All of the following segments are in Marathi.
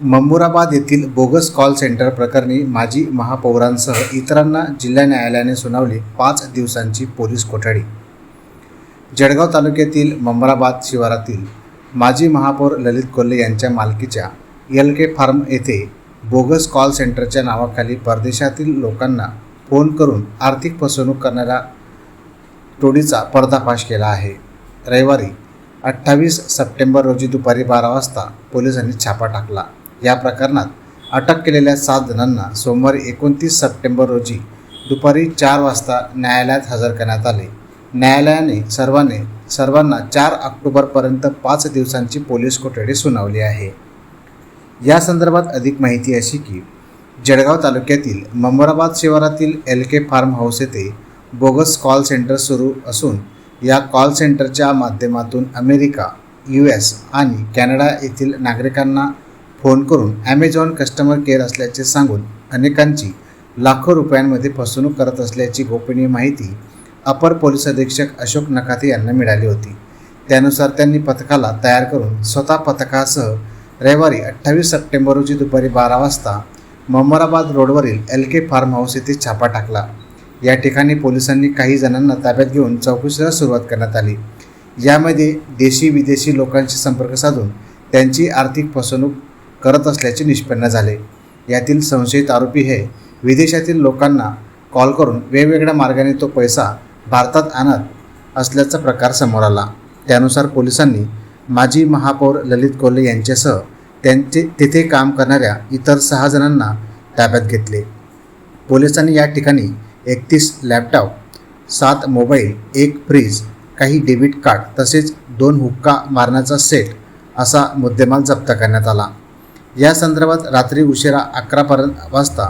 मंबुराबाद येथील बोगस कॉल सेंटर प्रकरणी माजी महापौरांसह इतरांना जिल्हा न्यायालयाने सुनावली पाच दिवसांची पोलीस कोठडी. जळगाव तालुक्यातील मंबराबाद शिवारातील माजी महापौर ललित कोल्हे यांच्या मालकीच्या एल के फार्म येथे बोगस कॉल सेंटरच्या नावाखाली परदेशातील लोकांना फोन करून आर्थिक फसवणूक करणाऱ्या टोळीचा पर्दाफाश केला आहे. रविवारी अठ्ठावीस सप्टेंबर रोजी दुपारी बारा वाजता पोलिसांनी छापा टाकला. या प्रकरणात अटक केलेल्या सात जणांना सोमवारी एकोणतीस सप्टेंबर रोजी दुपारी चार वाजता न्यायालयात हजर करण्यात आले. न्यायालयाने सर्वांनी सर्वांना चार ऑक्टोबरपर्यंत पाच दिवसांची पोलीस कोठडी सुनावली आहे. या संदर्भात अधिक माहिती अशी की जळगाव तालुक्यातील ममराबाद शिवारातील एल के फार्म हाऊस येथे बोगस कॉल सेंटर सुरू असून या कॉल सेंटरच्या माध्यमातून अमेरिका यू एस आणि कॅनडा येथील नागरिकांना फोन करून ॲमेझॉन कस्टमर केअर असल्याचे सांगून अनेकांची लाखो रुपयांमध्ये फसवणूक करत असल्याची गोपनीय माहिती अपर पोलीस अधीक्षक अशोक नकाते यांना मिळाली होती. त्यानुसार त्यांनी पथकाला तयार करून स्वतः पथकासह रविवारी अठ्ठावीस सप्टेंबर रोजी दुपारी बारा वाजता ममराबाद रोडवरील एल के फार्म हाऊस येथे छापा टाकला. या ठिकाणी पोलिसांनी काही जणांना ताब्यात घेऊन चौकशीला सुरुवात करण्यात आली. यामध्ये देशी विदेशी लोकांशी संपर्क साधून त्यांची आर्थिक फसवणूक करत असल्याचे निष्पन्न झाले. यातील संशयित आरोपी हे विदेशातील लोकांना कॉल करून वेगवेगळ्या मार्गाने तो पैसा भारतात आणत असल्याचा प्रकार समोर आला. त्यानुसार पोलिसांनी माजी महापौर ललित कोल्हे यांच्यासह त्यांचे तेथे काम करणाऱ्या इतर सहा जणांना ताब्यात घेतले. पोलिसांनी या ठिकाणी एकतीस लॅपटॉप सात मोबाईल एक फ्रीज काही डेबिट कार्ड तसेच दोन हुक्का मारण्याचा सेट असा मुद्देमाल जप्त करण्यात आला. या संदर्भात रात्री उशिरा अकरापर्यंत वाजता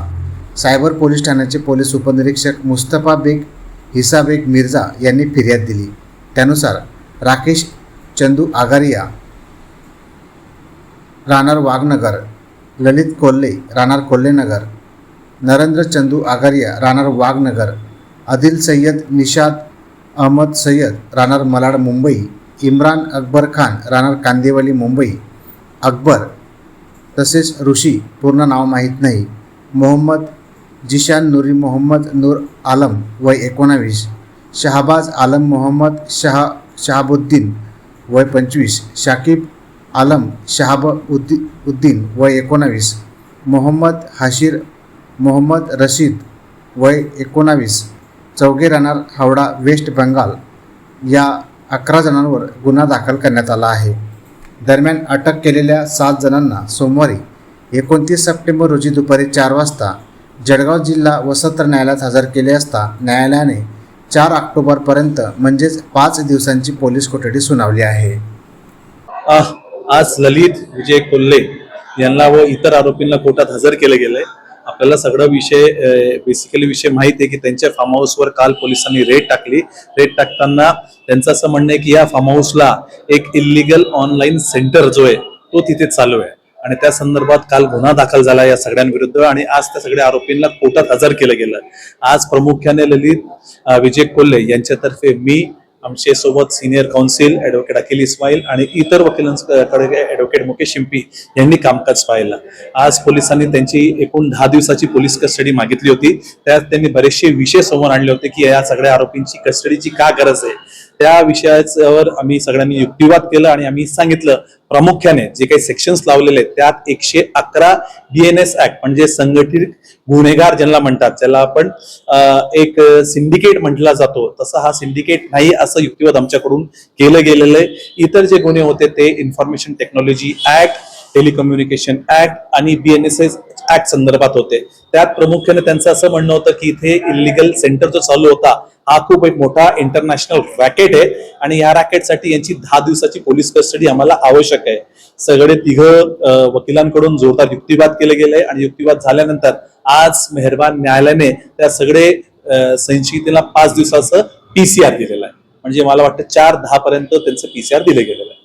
सायबर पोलीस ठाण्याचे पोलीस उपनिरीक्षक मुस्तफा बेग हिसा बेग मिर्झा यांनी फिर्याद दिली. त्यानुसार राकेश चंदू आगारिया राहणार वाघनगर ललित कोल्हे राहणार कोल्हेनगर नरेंद्र चंदू आगारिया राहणार वाघनगर आदिल सय्यद निषाद अहमद सय्यद राहणार मलाड मुंबई इम्रान अकबर खान राहणार कांदिवली मुंबई अकबर तसेच ऋषी पूर्ण नाव माहीत नाही. मोहम्मद जिशान नुरी मोहम्मद नूर आलम वय एकोणावीस. शहाबाज आलम मोहम्मद शहा शहाबुद्दीन वय पंचवीस. शाकिब आलम शहाब उद्दी उद्दीन वय एकोणावीस. मोहम्मद हाशीर मोहम्मद रशीद वय एकोणावीस. चौघे राहणार हावडा वेस्ट बंगाल या अकरा जणांवर गुन्हा दाखल करण्यात आला आहे. दरम्यान अटक केलेल्या सात जणांना सोमवारी एकोणतीस सप्टेंबर रोजी दुपारी चार वाजता जळगाव जिल्हा व सत्र न्यायालयात हजर केले असता न्यायालयाने चार ऑक्टोबरपर्यंत म्हणजेच पाच दिवसांची पोलीस कोठडी सुनावली आहे. आज ललित विजय कोल्हे यांना व इतर आरोपींना कोर्टात हजर केलं गेलं. आहे आपल्याला सगळं विषय बेसिकली विषय माहिती आहे की त्यांच्या फार्म हाऊसवर काल पोलिसांनी रेड टाकली. रेड टाकताना त्यांचं असं म्हणणं आहे की या फार्म हाऊसला एक इलिगल ऑनलाईन सेंटर जो आहे तो तिथे चालू आहे. आणि त्या संदर्भात काल गुन्हा दाखल झाला या सगळ्यांविरुद्ध आणि आज त्या सगळ्या आरोपींना कोर्टात हजर केलं गेलं. आज प्रामुख्याने ललित विजय कोल्हे यांच्यातर्फे मी आमचे सोबत senior counsel advocate Akhil Ismail आणि इतर वकिलांकडे ॲडव्होकेट मुकेश शिंपी यांनी कामकाज पाहिलं. आज पोलिसांनी त्यांची एकूण दहा दिवसाची पोलीस कस्टडी मागितली होती. त्यात त्यांनी बरेचसे विषय समोर आणले होते की या सगळ्या आरोपींची कस्टडीची का गरज आहे? त्या विषयावर आम्ही सगळ्यांनी युक्तिवाद केला आणि आम्ही सांगितलं प्रामुख्याने जे काही सेक्शन्स लावलेले आहेत त्यात एकशे अकरा बीएनएस ऍक्ट म्हणजे संघटित गुन्हेगार ज्यांना म्हणतात ज्याला आपण एक सिंडिकेट म्हटला जातो. तसा हा सिंडिकेट नाही असं युक्तिवाद आमच्याकडून केलं गेलेलं आहे. इतर जे गुन्हे होते ते information technology act telecommunication act आणि बीएनएसएस ऍक्ट संदर्भात होते. त्यात प्रामुख्याने त्यांचं असं म्हणणं होतं की इथे इलिगल सेंटर जो चालू होता हा खूप एक मोठा इंटरनॅशनल रॅकेट आहे आणि या रॅकेटसाठी यांची दहा दिवसाची पोलीस कस्टडी आम्हाला आवश्यक आहे. सगळे तिघ वकिलांकडून जोरदार युक्तिवाद केले गेले आणि युक्तिवाद झाल्यानंतर आज मेहरबान न्यायालयाने त्या सगळे संशयितेला पाच दिवसाचं पीसीआर दिलेलं आहे. म्हणजे मला वाटतं चार दहा पर्यंत त्यांचं पीसीआर दिले गेलेलं आहे.